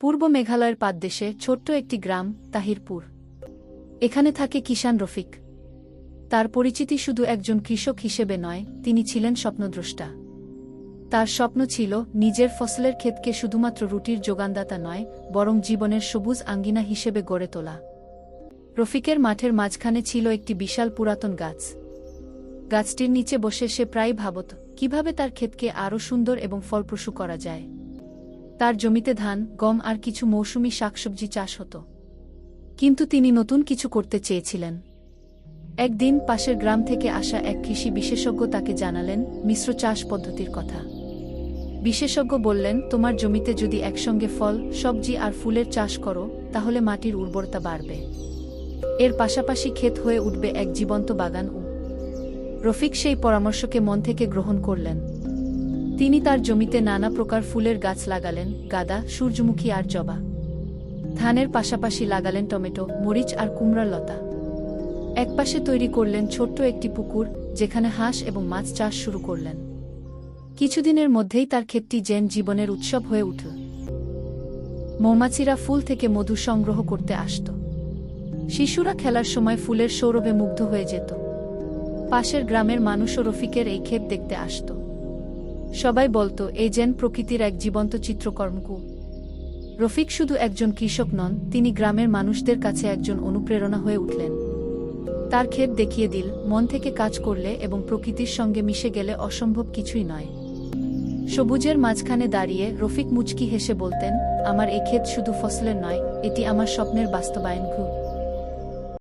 পূর্ব মেঘালয়ের পাদদেশে ছোট্ট একটি গ্রাম, তাহিরপুর। এখানে থাকে কিষান রফিক। তার পরিচিতি শুধু একজন কৃষক হিসেবে নয়, তিনি ছিলেন স্বপ্নদ্রষ্টা। তার স্বপ্ন ছিল নিজের ফসলের ক্ষেতকে শুধুমাত্র রুটির যোগানদাতা নয়, বরং জীবনের সবুজ আঙ্গিনা হিসেবে গড়ে তোলা। রফিকের মাঠের মাঝখানে ছিল একটি বিশাল পুরাতন গাছ। গাছটির নিচে বসে সে প্রায় ভাবত, কীভাবে তার ক্ষেতকে আরও সুন্দর এবং ফলপ্রসূ করা যায়। তার জমিতে ধান, গম আর কিছু মৌসুমি শাকসবজি চাষ হতো। কিন্তু তিনি নতুন কিছু করতে চেয়েছিলেন। একদিন পাশের গ্রাম থেকে আসা এক কৃষি বিশেষজ্ঞ তাকে জানালেন, মিশ্র চাষ পদ্ধতির কথা। বিশেষজ্ঞ বললেন, তোমার জমিতে যদি একসঙ্গে ফল, সবজি আর ফুলের চাষ করো, তাহলে মাটির উর্বরতা বাড়বে। এর পাশাপাশি ক্ষেত হয়ে উঠবে এক জীবন্ত বাগান রফিক সেই পরামর্শকে মন থেকে গ্রহণ করলেন। তিনি তার জমিতে নানা প্রকার ফুলের গাছ লাগালেন, গাদা, সূর্যমুখী আর জবা। ধানের পাশাপাশি লাগালেন টমেটো, মরিচ আর কুমড়ার লতা। একপাশে তৈরি করলেন ছোট্ট একটি পুকুর, যেখানে হাঁস এবং মাছ চাষ শুরু করলেন। কিছুদিনের মধ্যেই তার ক্ষেতটি জেন জীবনের উৎসব হয়ে উঠল। মৌমাছিরা ফুল থেকে মধু সংগ্রহ করতে আসত। শিশুরা খেলার সময় ফুলের সৌরভে মুগ্ধ হয়ে যেত। পাশের গ্রামের মানুষও রফিকের এই ক্ষেত দেখতে আসত। সবাই বলতো, এই যেন প্রকৃতির এক জীবন্ত চিত্রকর্মকু রফিক শুধু একজন কৃষক নন, তিনি গ্রামের মানুষদের কাছে একজন অনুপ্রেরণা হয়ে উঠলেন। তার ক্ষেত দেখিয়ে দিল, মন থেকে কাজ করলে এবং প্রকৃতির সঙ্গে মিশে গেলে অসম্ভব কিছুই নয়। সবুজের মাঝখানে দাঁড়িয়ে রফিক মুচকি হেসে বলতেন, আমার এই ক্ষেত শুধু ফসলের নয়, এটি আমার স্বপ্নের বাস্তবায়ন ঘু